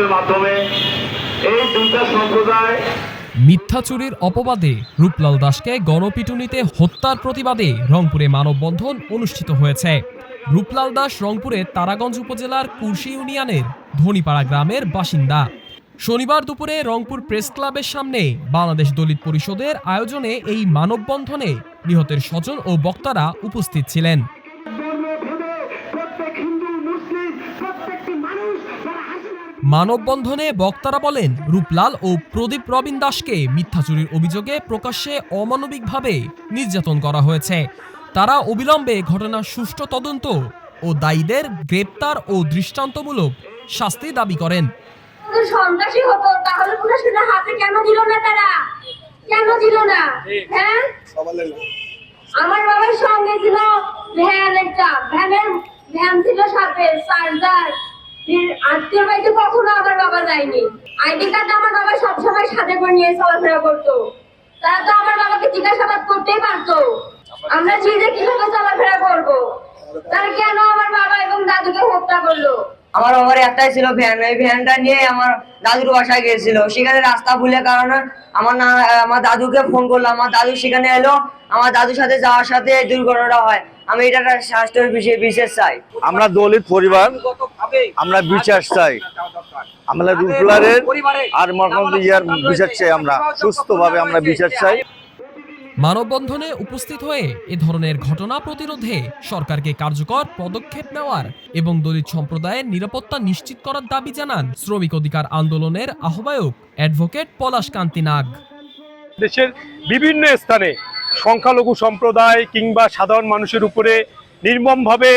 রূপের মাধ্যমে এই দুইটা সম্প্রদায় মিথ্যা চুরির অপবাদে রূপলাল দাসকে গণপিটুনিতে হত্যার প্রতিবাদে রংপুরে মানববন্ধন অনুষ্ঠিত হয়েছে। রূপলাল দাস রংপুরের তারাগঞ্জ উপজেলার কুর্শি ইউনিয়নের ধনীপাড়া গ্রামের বাসিন্দা। শনিবার দুপুরে রংপুর প্রেস ক্লাবের সামনে বাংলাদেশ দলিত পরিষদের আয়োজনে এই মানববন্ধনে নিহতের স্বজন ও বক্তারা উপস্থিত ছিলেন। মানববন্ধনে বক্তারা বলেন, রূপলাল ও প্রদীপ রবিন দাসকে মিথ্যা চুরির অভিযোগে প্রকাশ্যে অমানবিকভাবে নির্যাতন করা হয়েছে। তারা অবিলম্বে ঘটনার সুষ্ঠু তদন্ত ও দায়ীদের গ্রেপ্তার ও দৃষ্টান্তমূলক শাস্তি দাবি করেন। হ্যাঁ? আমার বাবার সঙ্গে ছিল ভ্যান একটা ভ্যানের ভ্যান ছিল সাথে চার্জার আত্মীয় বাড়িতে কখনো আমার বাবা যায়নি। আইডি কার্ড আমার বাবা সবসময় সাথে করে নিয়ে চলাফেরা করতো। তারা তো আমার বাবাকে জিজ্ঞাসাবাদ করতেই পারতো। আমরা নিজে কীভাবে চলাফেরা করব? তারা কেন আমার বাবা এবং দাদুকে হত্যা করল? আমার বাবার একটাই ছিল ভ্যান। ওই ভ্যানটা নিয়ে আমার দাদুর বাসায় গিয়েছিল। সেখানে রাস্তা ভুলে কারণে আমার না আমার দাদুকে ফোন করলাম আমার দাদু সেখানে এলো। আমার দাদুর সাথে যাওয়ার সাথে এই দুর্ঘটনাটা হয়। আমি এটা একটা স্বাস্থ্যের বিষয়ে বিশেষ চাই। আমরা দলিত পরিবার। আমরা বিচার চাই। আমরা রুপলারের আর মোটামুটি ইয়ার বিচার চাই আমরা। সুস্থভাবে আমরা বিচার চাই। মানববন্ধনে উপস্থিত হয়ে এ ধরনের ঘটনা প্রতিরোধে সরকারকে কার্যকর পদক্ষেপ নেওয়ার এবং দলিত সম্প্রদায়ের নিরাপত্তা নিশ্চিত করার দাবি জানান শ্রমিক অধিকার আন্দোলনের আহ্বায়ক অ্যাডভোকেট পলাশ কান্তি নাগ। দেশের বিভিন্ন স্থানে সংখ্যালঘু সম্প্রদায় কিংবা সাধারণ মানুষের উপরে নির্মমভাবে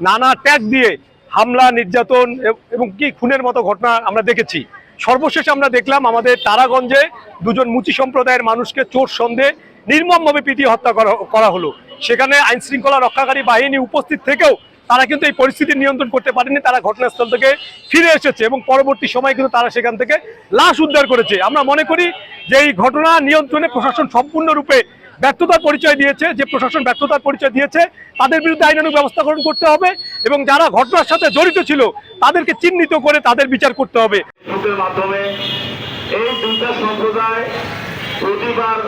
নানা ট্যাগ দিয়ে হামলা, নির্যাতন এবং কি খুনের মতো ঘটনা আমরা দেখেছি। সর্বশেষ আমরা দেখলাম আমাদের তারাগঞ্জে দুজন মুচি সম্প্রদায়ের মানুষকে চোর সন্দেহে নির্মমভাবে পিটিয়ে হত্যা করা হলো। সেখানে আইনশৃঙ্খলা রক্ষাকারী বাহিনী উপস্থিত থেকেও তারা কিন্তু এই পরিস্থিতি নিয়ন্ত্রণ করতে পারেনি, তারা ঘটনাস্থল থেকে ফিরে এসেছে এবং পরবর্তী সময় কিন্তু তারা সেখান থেকে লাশ উদ্ধার করেছে। আমরা মনে করি যে এই ঘটনা নিয়ন্ত্রণে প্রশাসন সম্পূর্ণরূপে ব্যর্থতার পরিচয় দিয়েছে, যে প্রশাসন ব্যর্থতার পরিচয় দিয়েছে, তাদের বিরুদ্ধে আইনানুগ ব্যবস্থা গ্রহণ করতে হবে এবং যারা ঘটনার সাথে জড়িত ছিল, তাদেরকে চিহ্নিত করে তাদের বিচার করতে হবে। মাধ্যমে এই দুইটা সম্প্রদায় প্রতিবার